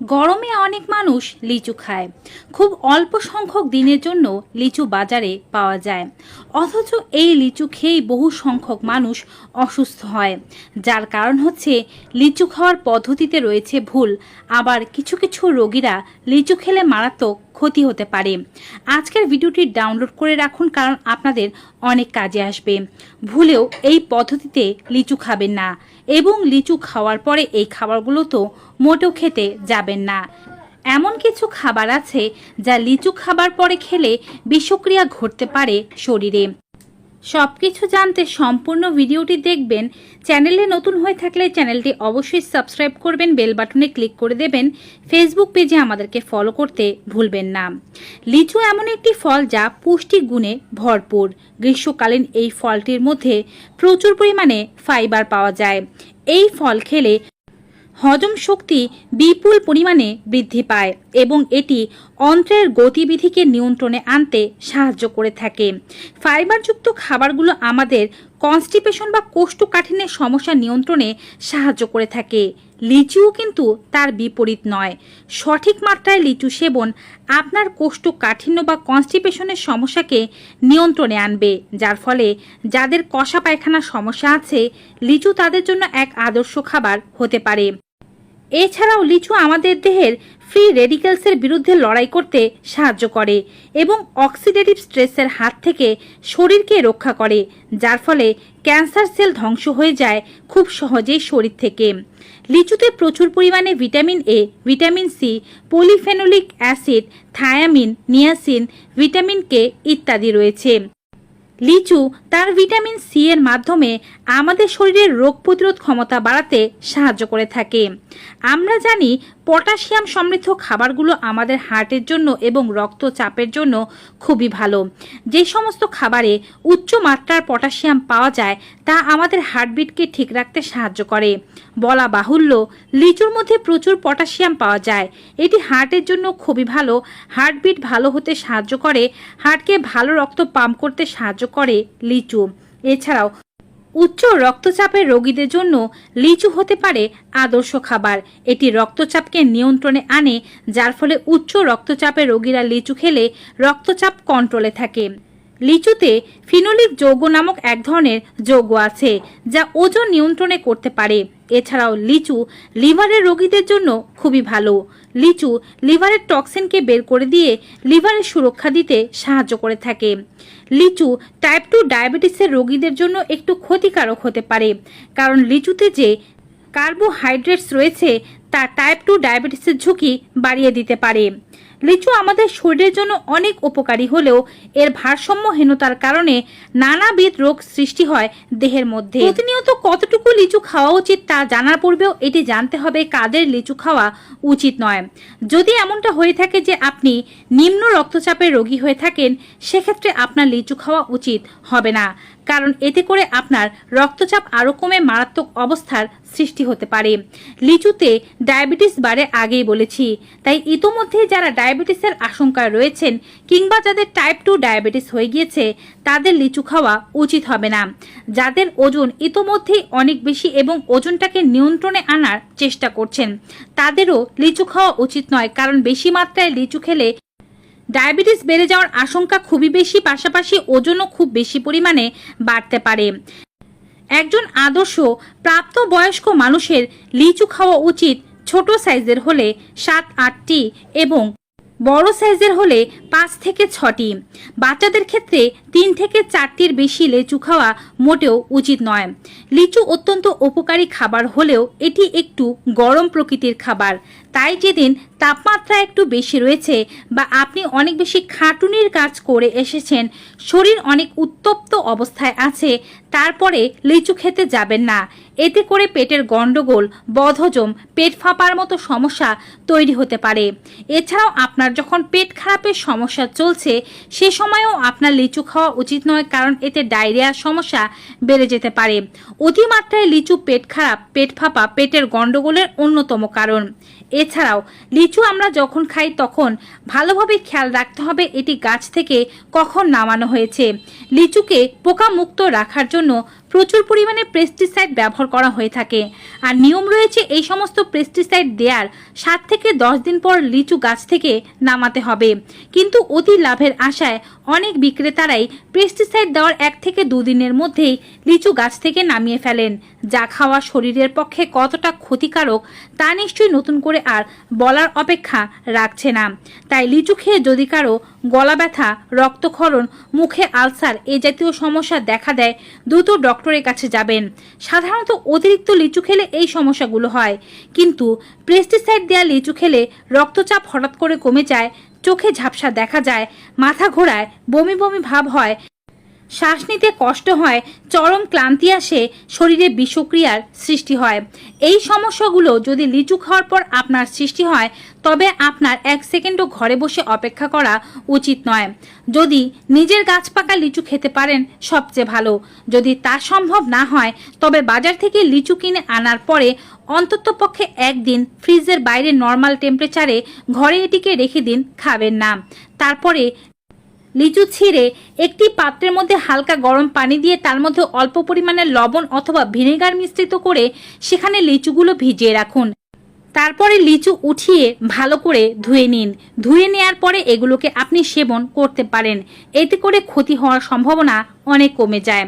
গরমে অনেক মানুষ লিচু খায়। খুব অল্প সংখ্যক দিনের জন্য লিচু বাজারে পাওয়া যায়। অথচ এই লিচু খেয়েই বহু সংখ্যক মানুষ অসুস্থ হয়। যার কারণ হচ্ছে লিচু খাওয়ার পদ্ধতিতে রয়েছে ভুল। আবার কিছু কিছু রোগীরা লিচু খেলে মারাত্মক ক্ষতি হতে পারে। আজকের ভিডিওটি ডাউনলোড করে রাখুন, কারণ আপনাদের অনেক কাজে আসবে। ভুলেও এই পদ্ধতিতে লিচু খাবেন না এবং লিচু খাওয়ার পরে এই খাবারগুলো তো মোটেও খেতে যাবেন না। এমন কিছু খাবার আছে যা লিচু খাবার পরে খেলে বিষক্রিয়া ঘটতে পারে শরীরে। সব কিছু জানতে সম্পূর্ণ ভিডিওটি দেখবেন। চ্যানেলে নতুন হয়ে থাকলে চ্যানেলটি অবশ্যই সাবস্ক্রাইব করবেন, বেল বাটনে ক্লিক করে দেবেন। ফেসবুক পেজে আমাদেরকে ফলো করতে ভুলবেন না। লিচু এমন একটি ফল যা পুষ্টি গুণে ভরপুর। গ্রীষ্মকালীন এই ফলটির মধ্যে প্রচুর পরিমাণে ফাইবার পাওয়া যায়। এই ফল খেলে হজম শক্তি বিপুল পরিমাণে বৃদ্ধি পায় এবং এটি অন্ত্রের গতিবিধিকে নিয়ন্ত্রণে আনতে সাহায্য করে থাকে। ফাইবারযুক্ত খাবারগুলো আমাদের কনস্টিপেশন বা কোষ্ঠকাঠিন্যের সমস্যা নিয়ন্ত্রণে সাহায্য করে থাকে। লিচুও কিন্তু তার বিপরীত নয়। সঠিক মাত্রায় লিচু সেবন আপনার কোষ্ঠকাঠিন্য বা কনস্টিপেশনের সমস্যাকে নিয়ন্ত্রণে আনবে, যার ফলে যাদের কষা পায়খানার সমস্যা আছে, লিচু তাদের জন্য এক আদর্শ খাবার হতে পারে। এছাড়াও লিচু আমাদের দেহের ফ্রি রেডিক্যালসের বিরুদ্ধে লড়াই করতে সাহায্য করে এবং অক্সিডেটিভ স্ট্রেসের হাত থেকে শরীরকে রক্ষা করে, যার ফলে ক্যান্সার সেল ধ্বংস হয়ে যায় খুব সহজেই শরীর থেকে। লিচুতে প্রচুর পরিমাণে vitamin A vitamin C polyphenolic acid thiamine niacin vitamin K ইত্যাদি রয়েছে। লিচু তার ভিটামিন সি এর মাধ্যমে আমাদের শরীরের রোগ প্রতিরোধ ক্ষমতা বাড়াতে সাহায্য করে থাকে। আমরা জানি পটাশিয়াম সমৃদ্ধ খাবারগুলো আমাদের হার্টের জন্য এবং রক্তচাপের জন্য খুবই ভালো। যে সমস্ত খাবারে উচ্চ মাত্রার পটাশিয়াম পাওয়া যায়, তা আমাদের হার্টবিটকে ঠিক রাখতে সাহায্য করে। বলা বাহুল্য, লিচুর মধ্যে প্রচুর পটাশিয়াম পাওয়া যায়। এটি হার্টের জন্য খুবই ভালো। হার্টবিট ভালো হতে সাহায্য করে, হার্টকে ভালো রক্ত পাম্প করতে সাহায্য করে লিচু। এছাড়াও উচ্চ রক্তচাপের রোগীদের জন্য লিচু হতে পারে আদর্শ খাবার। এটি রক্তচাপকে নিয়ন্ত্রণে আনে, যার ফলে উচ্চ রক্তচাপের রোগীরা লিচু খেলে রক্তচাপ কন্ট্রোলে থাকে। লিচুতে ফিনোলিক যৌগ নামক এক ধরনের যৌগ আছে, যা ওজন নিয়ন্ত্রণে করতে পারে। এছাড়াও লিচু লিভারের রোগীদের জন্য খুবই ভালো। লিচু লিভারের টক্সিনকে বের করে দিয়ে লিভারের সুরক্ষা দিতে সাহায্য করে থাকে। লিচু টাইপ টু ডায়াবেটিসের রোগীদের জন্য একটু ক্ষতিকারক হতে পারে, কারণ লিচুতে যে কার্বোহাইড্রেটস রয়েছে, তা টাইপ টু ডায়াবেটিসের ঝুঁকি বাড়িয়ে দিতে পারে। লিচু আমাদের শরীরের জন্য অনেক উপকারী হলেও এর ভারসাম্যহীনতার কারণে নানাবিধ রোগ সৃষ্টি হয় দেহের মধ্যে। প্রতিনিয়ত কতটুকু লিচু খাওয়া উচিত তা জানার পূর্বেও এটি জানতে হবে কাদের লিচু খাওয়া উচিত নয়। যদি এমনটা হয়ে থাকে যে আপনি নিম্ন রক্তচাপের রোগী হয়ে থাকেন, সেক্ষেত্রে আপনার লিচু খাওয়া উচিত হবে না। কারণ এতে করে আপনার রক্তচাপ আরও কমে মারাত্মক অবস্থার সৃষ্টি হতে পারে। লিচুতে ডায়াবেটিস বাড়ে আগেই বলেছি। তাই ইতোমধ্যে যারা ডায়াবেটিসের আশঙ্কায় রয়েছেন কিংবা যাদের টাইপ টু ডায়াবেটিস হয়ে গিয়েছে, তাদের লিচু খাওয়া উচিত হবে না। যাদের ওজন ইতোমধ্যেই অনেক বেশি এবং ওজনটাকে নিয়ন্ত্রণে আনার চেষ্টা করছেন, তাদেরও লিচু খাওয়া উচিত নয়, কারণ বেশি মাত্রায় লিচু খেলে ডায়াবেটিস বেড়ে যাওয়ার আশঙ্কা খুবই বেশি, পাশাপাশি ওজনও খুব বেশি পরিমাণে বাড়তে পারে। একজন আদর্শ প্রাপ্ত বয়স্ক মানুষের লিচু খাওয়া উচিত ছোট সাইজের হলে সাত, আটটি এবং বড় সাইজের হলে পাঁচ থেকে ছটি। বাচ্চাদের ক্ষেত্রে তিন থেকে চারটির বেশি লিচু খাওয়া মোটেও উচিত নয়। লিচু অত্যন্ত উপকারী খাবার হলেও এটি একটু গরম প্রকৃতির খাবার। তাই যেদিন তাপমাত্রা একটু বেশি রয়েছে বা আপনি অনেক বেশি খাটুনির কাজ করে এসেছেন, শরীর অনেক উত্তপ্ত অবস্থায় আছে, তারপরে লিচু খেতে যাবেন না। এতে করে পেটের গন্ডগোল, বদহজম, পেট ফাঁপার মতো সমস্যা তৈরি হতে পারে। এছাড়াও আপনার যখন পেট খারাপের সমস্যা চলছে, সে সময়েও আপনার লিচু খাওয়া উচিত নয় কারণ এতে ডায়রিয়ার সমস্যা বেড়ে যেতে পারে। অতিমাত্রায় লিচু পেট খারাপ, পেট ফাঁপা, পেটের গন্ডগোলের অন্যতম কারণ। এছাড়াও, লিচু আমরা যখন খাই তখন ভালোভাবে খেয়াল রাখতে হবে এটি গাছ থেকে কখন নামানো হয়েছে। লিচুকে পোকামুক্ত রাখার জন্য প্রচুর পরিমাণে পেস্টিসাইড ব্যবহার ব্যবহার করা হয়ে থাকে। আর নিয়ম রয়েছে এই সমস্ত পেস্টিসাইড দেওয়ার সাত থেকে দশ দিন পর লিচু গাছ থেকে নামাতে হবে। কিন্তু অতি লাভের আশায় অনেক বিক্রেতারাই পেস্টিসাইড দেওয়ার এক থেকে দুদিনের মধ্যেই লিচু গাছ থেকে নামিয়ে ফেলেন। যা খাওয়া শরীরের পক্ষে কতটা ক্ষতিকারক তা নিশ্চয়ই নতুন করে আর বলার অপেক্ষা রাখছে না। তাই লিচু খেয়ে যদি কারও গলা ব্যথা, রক্তক্ষরণ, মুখে আলসার এ জাতীয় সমস্যা দেখা দেয়, দ্রুত ডক্টরের কাছে যাবেন। সাধারণত অতিরিক্ত লিচু খেলে এই সমস্যাগুলো হয়। কিন্তু পেস্টিসাইড দেওয়া লিচু খেলে রক্তচাপ হঠাৎ করে কমে যায়, চোখে ঝাপসা দেখা যায়, মাথা ঘোরায়, বমি বমি ভাব হয়। শ্বাস নিতে কষ্ট হয়, চরম ক্লান্তি আসে, শরীরে বিষক্রিয়ার সৃষ্টি হয়। এই সমস্যাগুলো যদি লিচু খাওয়ার পর আপনার সৃষ্টি হয়, তবে আপনার এক সেকেন্ডও ঘরে বসে অপেক্ষা করা উচিত নয়। যদি নিজের গাছ পাকা লিচু খেতে পারেন, সবচেয়ে ভালো। যদি তা সম্ভব না হয়, তবে বাজার থেকে লিচু কিনে আনার পরে অন্তত পক্ষে একদিন ফ্রিজের বাইরে নর্মাল টেম্পারেচারে ঘরে এটিকে রেখে দিন, খাবেন না। তারপরে লিচু ছিঁড়ে একটি পাত্রের মধ্যে হালকা গরম পানি দিয়ে তার মধ্যে অল্প পরিমাণে লবণ অথবা ভিনেগার মিশ্রিত করে সেখানে লিচুগুলো ভিজিয়ে রাখুন। তারপরে লিচু উঠিয়ে ভালো করে ধুয়ে নিন। ধুয়ে নেওয়ার পরে এগুলোকে আপনি সেবন করতে পারেন। এতে করে ক্ষতি হওয়ার সম্ভাবনা অনেক কমে যায়।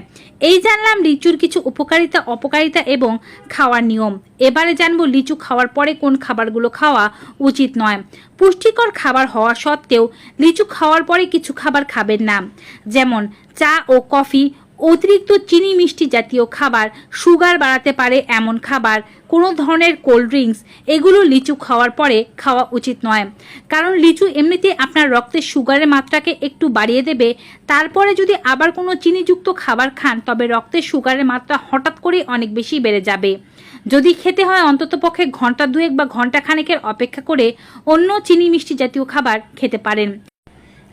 এই জানলাম লিচুর কিছু উপকারিতা, অপকারিতা এবং খাওয়ার নিয়ম। এবারে জানব লিচু খাওয়ার পরে কোন খাবারগুলো খাওয়া উচিত নয়। পুষ্টিকর খাবার হওয়া সত্ত্বেও লিচু খাওয়ার পরে কিছু খাবার খাবেন না। যেমন চা ও কফি অতিরিক্ত চিনি মিষ্টি জাতীয় খাবার, সুগার বাড়াতে পারে এমন খাবার, কোনো ধরনের কোল্ড ড্রিঙ্কস, এগুলো লিচু খাওয়ার পরে খাওয়া উচিত নয়। কারণ লিচু এমনিতে আপনার রক্তে সুগারের মাত্রাকে একটু বাড়িয়ে দেবে, তারপরে যদি আবার কোনো চিনিযুক্ত খাবার খান, তবে রক্তে সুগারের মাত্রা হঠাৎ করে অনেক বেশি বেড়ে যাবে। যদি খেতে হয় অন্ততপক্ষে ঘণ্টা দুয়েক বা ঘণ্টা খানেকের অপেক্ষা করে অন্য চিনি মিষ্টি জাতীয় খাবার খেতে পারেন।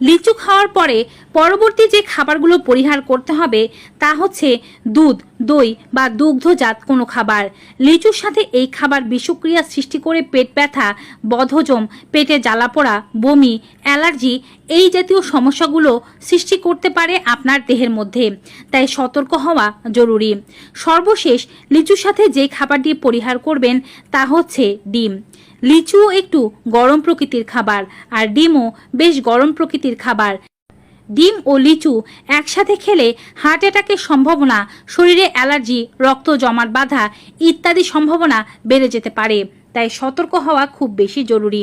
লিচু খাওয়ার পরে পরবর্তী যে খাবারগুলো পরিহার করতে হবে, তা হচ্ছে দুধ, দই বা দুগ্ধজাত কোনো খাবার। লিচুর সাথে এই খাবার বিষক্রিয়া সৃষ্টি করে পেট ব্যথা, বদহজম, পেটে জ্বালাপোড়া বমি, অ্যালার্জি এই জাতীয় সমস্যাগুলো সৃষ্টি করতে পারে আপনার দেহের মধ্যে। তাই সতর্ক হওয়া জরুরি। সর্বশেষ লিচুর সাথে যে খাবারটি পরিহার করবেন, তা হচ্ছে ডিম। লিচুও একটু গরম প্রকৃতির খাবার, আর ডিমও বেশ গরম প্রকৃতির খাবার। ডিম ও লিচু একসাথে খেলে হার্ট অ্যাটাকের সম্ভাবনা, শরীরে অ্যালার্জি, রক্ত জমাট বাধা ইত্যাদি সম্ভাবনা বেড়ে যেতে পারে। তাই সতর্ক হওয়া খুব বেশি জরুরি।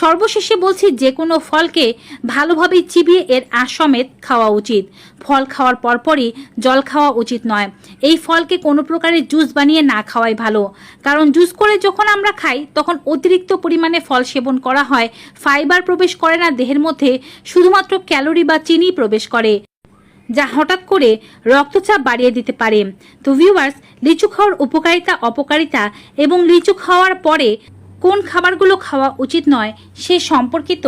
সর্বশেষে বলছি যে কোনো ফলকে ভালোভাবে চিবিয়ে এর আঁশ সমেত খাওয়া উচিত। ফল খাওয়ার পরপরই জল খাওয়া উচিত নয়। এই ফলকে কোনো প্রকারের জুস বানিয়ে না খাওয়াই ভালো। কারণ জুস করে যখন আমরা খাই, তখন অতিরিক্ত পরিমাণে ফল সেবন করা হয়। ফাইবার প্রবেশ করে না দেহের মধ্যে, শুধুমাত্র ক্যালোরি বা চিনি প্রবেশ করে। যা হঠাৎ করে রক্তচাপ বাড়িয়ে দিতে পারে। তো ভিউয়ার্স লিচু খাওয়ার উপকারিতা, অপকারিতা এবং লিচু খাওয়ার পরে কোন খাবারগুলো খাওয়া উচিত নয় সে সম্পর্কিত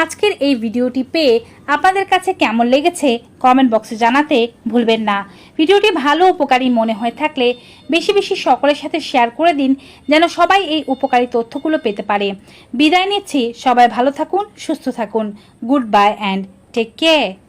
আজকের এই ভিডিওটি পেয়ে আপনাদের কাছে কেমন লেগেছে কমেন্ট বক্সে জানাতে ভুলবেন না। ভিডিওটি ভালো উপকারী মনে হয়ে থাকলে বেশি বেশি সকলের সাথে শেয়ার করে দিন যেন সবাই এই উপকারী তথ্যগুলো পেতে পারে। বিদায় নিচ্ছি, সবাই ভালো থাকুন, সুস্থ থাকুন। Good bye and take care